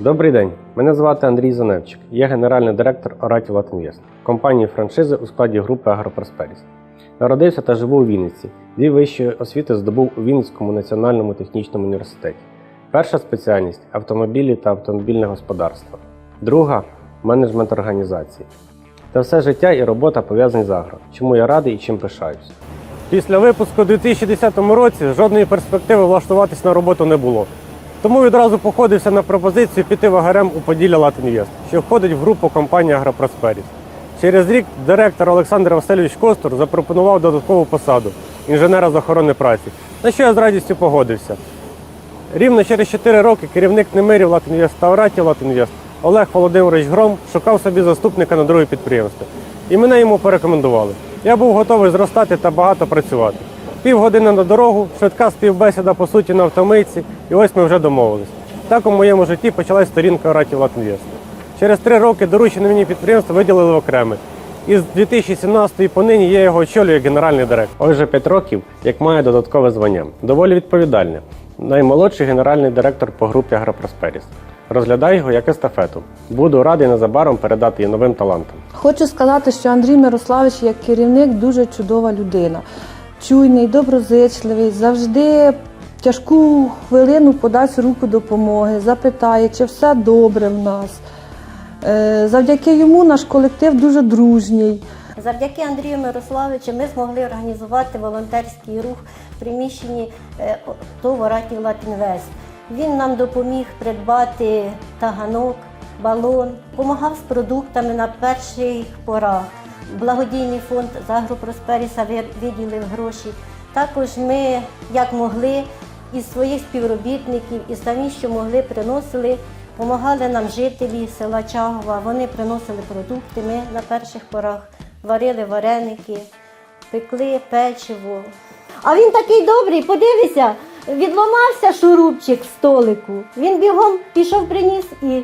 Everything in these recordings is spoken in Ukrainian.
Добрий день, мене звати Андрій Заневчик. Я генеральний директор Oracle Латинвест, компанії франшизи у складі групи Агропросперіс. Народився та живу у Вінниці. Дві вищої освіти здобув у Вінницькому національному технічному університеті. Перша спеціальність автомобілі та автомобільне господарство. Друга менеджмент організації. Та все життя і робота пов'язані з агро, чому я радий і чим пишаюсь. Після випуску у 2010 році жодної перспективи влаштуватись на роботу не було. Тому відразу походився на пропозицію піти в АГРМ у Поділля Латинвест, що входить в групу компанії Агропросперіс. Через рік директор Олександр Васильович Костур запропонував додаткову посаду інженера з охорони праці, на що я з радістю погодився. Рівно через 4 роки керівник Немирів Латинвест та Оратів Латинвест Олег Володимирович Гром шукав собі заступника на друге підприємство. І мене йому порекомендували. Я був готовий зростати та багато працювати. Півгодини на дорогу, швидка співбесіда по суті на автомийці, і ось ми вже домовились. Так у моєму житті почалась сторінка Оратів Латинвест. Через три роки доручене мені підприємство виділили окреме. І з 2017 по нині я його очолюю як генеральний директор. Ось вже 5 років, як має додаткове звання. Доволі відповідальне. Наймолодший генеральний директор по групі Агропросперіс. Розглядаю його як естафету. Буду радий незабаром передати її новим талантам. Хочу сказати, що Андрій Мирославович як керівник дуже чудова людина. Чуйний, доброзичливий, завжди тяжку хвилину подасть руку допомоги, запитає, чи все добре в нас. Е, Завдяки йому наш колектив дуже дружній. Завдяки Андрію Мирославовичу ми змогли організувати волонтерський рух в приміщенні е, ТОВ «Оратів Латінвест». Він нам допоміг придбати таганок, балон, допомагав з продуктами на перших порах. Благодійний фонд з Агропросперіса виділив гроші. Також ми, як могли, із своїх співробітників і самі, що могли, приносили, допомагали нам жителі села Чагова. Вони приносили продукти. Ми на перших порах варили вареники, пекли печиво. А він такий добрий, подивися, відламався шурупчик в столику. Він бігом пішов, приніс і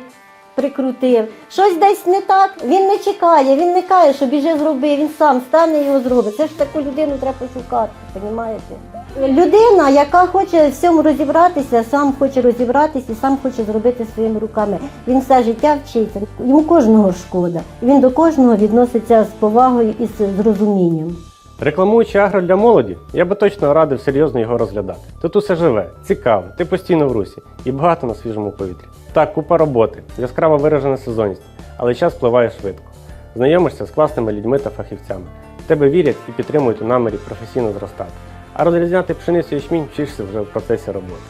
прикрутив. Щось десь не так, він не чекає, він не каже, що біжи зроби, він сам стане його зробить. Це ж таку людину треба шукати, розумієте? Людина, яка хоче в всьому розібратися, сам хоче розібратися і сам хоче зробити своїми руками. Він все життя вчиться. Йому кожного шкода. Він до кожного відноситься з повагою і з розумінням. Рекламуючи агро для молоді, я би точно радив серйозно його розглядати. Тут усе живе, цікаво, ти постійно в русі і багато на свіжому повітрі. Так, купа роботи, яскраво виражена сезонність, але час впливає швидко. Знайомишся з класними людьми та фахівцями. Тебе вірять і підтримують у намірі професійно зростати. А розрізняти пшеницю ячмінь вчишся вже в процесі роботи.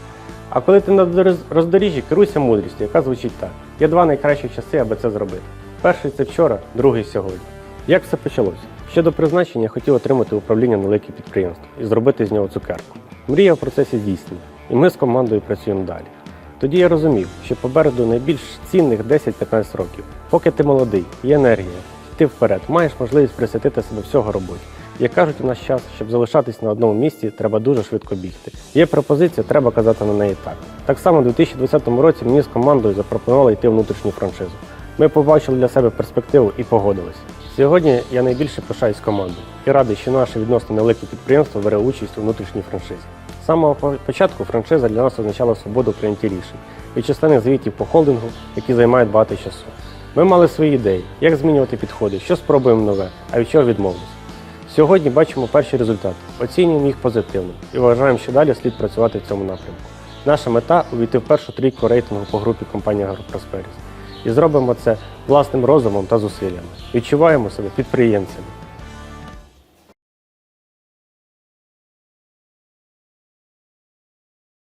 А коли ти на роздоріжжі, керуйся мудрістю, яка звучить так: є два найкращі часи, аби це зробити. Перший це вчора, другий сьогодні. Як все почалося? Ще до призначення хотів отримати управління велике підприємство і зробити з нього цукерку. Мрія в процесі здійснена, і ми з командою працюємо далі. Тоді я розумів, що попереду найбільш цінних 10-15 років. Поки ти молодий, є енергія, йти вперед, маєш можливість присвятити себе всього роботі. Як кажуть у наш час, щоб залишатись на одному місці, треба дуже швидко бігти. Є пропозиція, треба казати на неї так. Так само у 2020 році мені з командою запропонували йти внутрішню франшизу. Ми побачили для себе перспективу і погодилися. Сьогодні я найбільше пишаюсь командою і радий, що наше відносно невелике підприємство бере участь у внутрішній франшизі. З самого початку франшиза для нас означала свободу в прийнятті рішень від численних звітів по холдингу, які займають багато часу. Ми мали свої ідеї, як змінювати підходи, що спробуємо нове, а від чого відмовилися. Сьогодні бачимо перші результати, оцінюємо їх позитивно і вважаємо, що далі слід працювати в цьому напрямку. Наша мета увійти в першу трійку рейтингу по групі компанії AgroProsperis. І зробимо це власним розумом та зусиллями. Відчуваємо себе підприємцями.